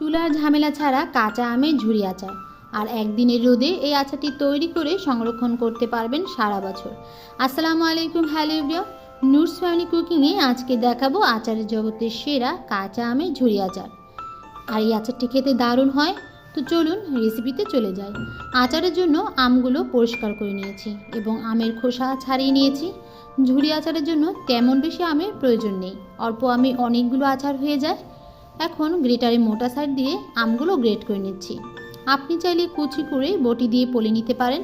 চুলার ঝামেলা ছাড়া কাঁচা আমের ঝুরি আচার। আর একদিনের রোদে এই আচারটি তৈরি করে সংরক্ষণ করতে পারবেন সারা বছর। আসসালামু আলাইকুম, হ্যালো এভরিওয়ান। নুটস ফ্যামিলি কুকিংয়ে আজকে দেখাবো আচারের জগতের সেরা কাঁচা আমের ঝুরি আচার। আর এই আচারটি খেতে দারুণ হয়। তো চলুন রেসিপিতে চলে যাই। আচারের জন্য আমগুলো পরিষ্কার করে নিয়েছি এবং আমের খোসা ছাড়িয়ে নিয়েছি। ঝুরি আচারের জন্য তেমন বেশি আমের প্রয়োজন নেই। অল্প আমি অনেকগুলো আচার হয়ে যায়। এখন গ্রেটারে মোটা সাইড দিয়ে আমগুলো গ্রেট করে নিচ্ছি। আপনি চাইলে কুচি করে বটি দিয়ে পলে নিতে পারেন।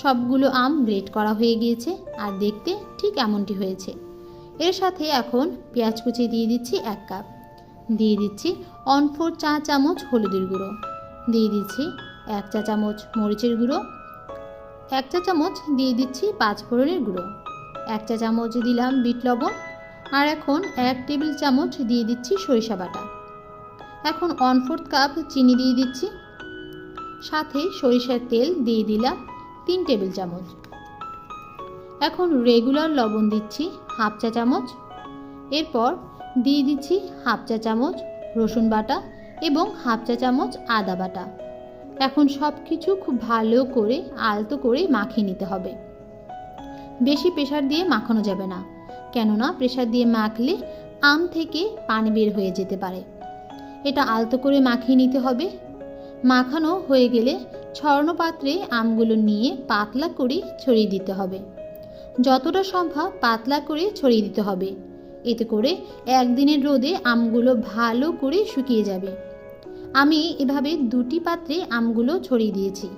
সবগুলো আম গ্রেট করা হয়ে গিয়েছে আর দেখতে ঠিক এমনটি হয়েছে। এর সাথে এখন পেঁয়াজ কুচি দিয়ে দিচ্ছি এক কাপ। দিয়ে দিচ্ছি অন ফোর চা চামচ হলুদের গুঁড়ো। দিয়ে দিচ্ছি এক চা চামচ মরিচের গুঁড়ো। এক চা চামচ দিয়ে দিচ্ছি পাঁচ ফোড়নের গুঁড়ো। এক চা চামচ দিলাম বিট লবণ। আর এখন এক টেবিল চামচ দিয়ে দিচ্ছি সরিষা বাটা। এখন ওয়ান ফোর্থ কাপ চিনি দিয়ে দিচ্ছি। সাথে সরিষার তেল দিয়ে দিলাম তিন টেবিল চামচ। এখন রেগুলার লবণ দিচ্ছি হাফ চা চামচ। এরপর দিয়ে দিচ্ছি হাফ চা চামচ রসুন বাটা এবং হাফ চা চামচ আদা বাটা। এখন সব কিছু খুব ভালো করে, আলতো করে মাখিয়ে নিতে হবে। বেশি প্রেশার দিয়ে মাখানো যাবে না। কেননা প্রেশার দিয়ে মাখলে আম থেকে পানি বের হয়ে যেতে পারে। এটা আলতো করে মাখিয়ে নিতে হবে। মাখানো হয়ে গেলে ছড়ানো পাত্রে আমগুলো নিয়ে পাতলা করে ছড়িয়ে দিতে হবে। যতটা সম্ভব পাতলা করে ছড়িয়ে দিতে হবে। এতে করে একদিনের রোদে আমগুলো ভালো করে শুকিয়ে যাবে। আমি এভাবে দুটি পাত্রে আমগুলো ছড়িয়ে দিয়েছি।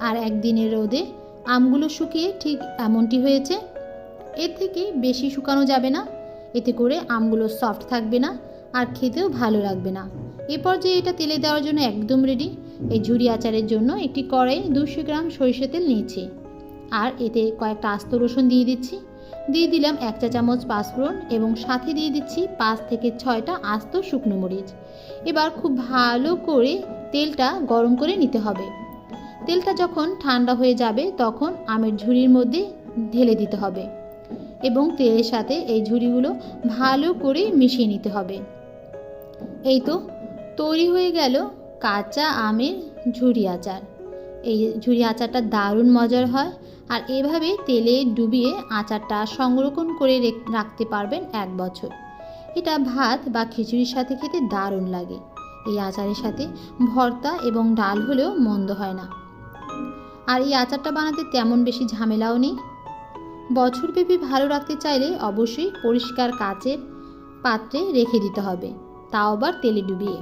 আর একদিনের রোদে আমগুলো শুকিয়ে ঠিক এমনটি হয়েছে। এর থেকে বেশি শুকানো যাবে না। এতে করে আমগুলো সফট থাকবে না। আর খেতেও ভালো লাগবে না। এ পর্যায়ে এটা তেলে দেওয়ার জন্য একদম রেডি এই ঝুড়ি আচারের জন্য একটি কড়াই দুশো গ্রাম সরিষা তেল নিয়েছি। আর এতে কয়েকটা আস্ত রসুন দিয়ে দিচ্ছি। দিয়ে দিলাম এক চা চামচ পাঁচফোড়ন এবং সাথে দিয়ে দিচ্ছি পাঁচ থেকে ছয়টা আস্ত শুকনো মরিচ। এবার খুব ভালো করে তেলটা গরম করে নিতে হবে। তেলটা যখন ঠান্ডা হয়ে যাবে তখন আমের ঝুড়ির মধ্যে ঢেলে দিতে হবে। এবং তেলের সাথে এই ঝুড়িগুলো ভালো করে মিশিয়ে নিতে হবে। এই তো, তৈরি হয়ে গেল কাঁচা আমের ঝুরি আচার। এই ঝুরি আচারটা দারুণ মজার হয় আর এভাবে তেলে ডুবিয়ে আচারটা সংরক্ষণ করে রেখ- রাখতে পারবেন এক বছর। এটা ভাত বা খিচুড়ির সাথে খেতে দারুণ লাগে। এই আচারের সাথে ভর্তা এবং ডাল হলেও মন্দ হয় না। আর এই আচারটা বানাতে তেমন বেশি ঝামেলাও নেই। বছরব্যাপী ভালো রাখতে চাইলে অবশ্যই পরিষ্কার কাচের পাত্রে রেখে দিতে হবে। তাও আবার তেলে ডুবিয়ে।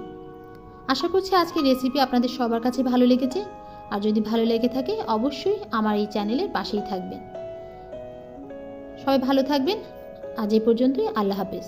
আশা করছি আজকের রেসিপি আপনাদের সবার কাছে ভালো লেগেছে। আর যদি ভালো লেগে থাকে, অবশ্যই আমার এই চ্যানেলের পাশেই থাকবেন। সবাই ভালো থাকবেন। আজ এ পর্যন্তই, আল্লাহ হাফেজ।